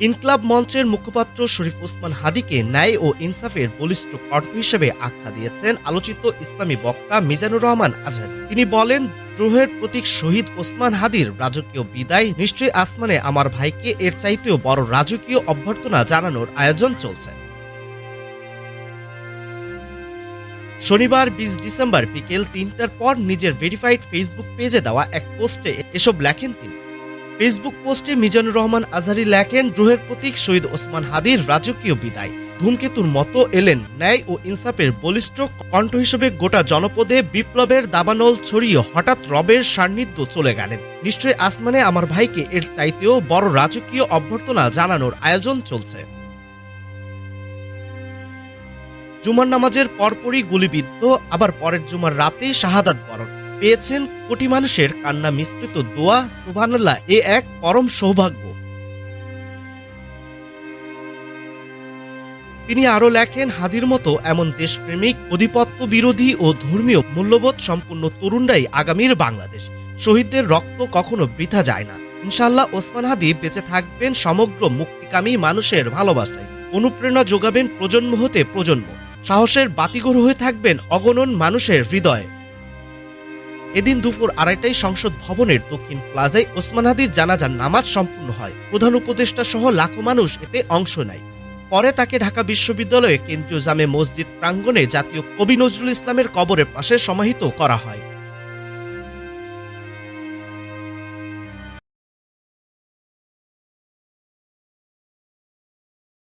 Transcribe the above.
ইনকলাব মঞ্চের মুখপাত্র শরীফ ওসমান হাদিকে ন্যায় ও ইনসাফের বলিষ্ঠ কণ্ঠ হিসেবে আখ্যা দিয়েছেন আলোচিত ইসলামী বক্তা মিজানুর রহমান আজহারি। তিনি বলেন, দ্রোহের প্রতীক শহীদ ওসমান হাদির রাজকীয় বিদায় নিশ্চয়ই আসমানে আমার ভাইকে এর চাইতেও বড় রাজকীয় অভ্যর্থনা জানানোর আয়োজন চলছে। শনিবার বিশ ডিসেম্বর বিকেল তিনটার পর নিজের ভেরিফাইড ফেসবুক পেজে দেওয়া এক পোস্টে এসব লেখেন তিনি। ফেসবুক পোস্টে মিজানুর রহমান আজহারি লেখেন দ্রোহের প্রতীক শহীদ ওসমান হাদির রাজকীয় বিদায়। ধূমকেতুর মতো এলেন ন্যায় ও ইনসাফের বলিষ্ঠ কণ্ঠ হিসেবে গোটা জনপদে বিপ্লবের দাবানল ছড়িয়ে হঠাৎ রবের সান্নিধ্য চলে গেলেন। নিশ্চয়ই আসমানে আমার ভাইকে এর চাইতেও বড় রাজকীয় অভ্যর্থনা জানানোর আয়োজন চলছে। জুমার নামাজের পরপরই গুলিবিদ্ধ, আবার পরের জুমার রাতে শাহাদাত বরণ। পেয়েছেন কোটি মানুষের কান্না মিশ্রিত দোয়া, সুবহানাল্লাহ, এ এক পরম সৌভাগ্য। তিনি আরও লেখেন, হাদির মতো এমন দেশপ্রেমিক অধিপত্য বিরোধী ও ধর্মীয় মূল্যবোধ সম্পূর্ণ তরুণরাই আগামীর বাংলাদেশ। শহীদদের রক্ত কখনো বৃথা যায় না। ইনশাল্লাহ ওসমান হাদি বেঁচে থাকবেন সমগ্র মুক্তিকামী মানুষের ভালোবাসায়। অনুপ্রেরণা যোগাবেন প্রজন্ম হতে প্রজন্ম। সাহসের বাতিঘর হয়ে থাকবেন অগণন মানুষের হৃদয়ে। এদিন দুপুর আড়াইটায় সংসদ ভবনের দক্ষিণ প্লাজায় ওসমান হাদির জানাজার নামাজ সম্পূর্ণ হয়। প্রধান উপদেষ্টা সহ লাখো মানুষ এতে অংশ নেয়। পরে তাকে ঢাকা বিশ্ববিদ্যালয়ে কেন্দ্রীয় জামে মসজিদ প্রাঙ্গণে জাতীয় কবি নজরুল ইসলামের কবরের পাশে সমাহিত করা হয়।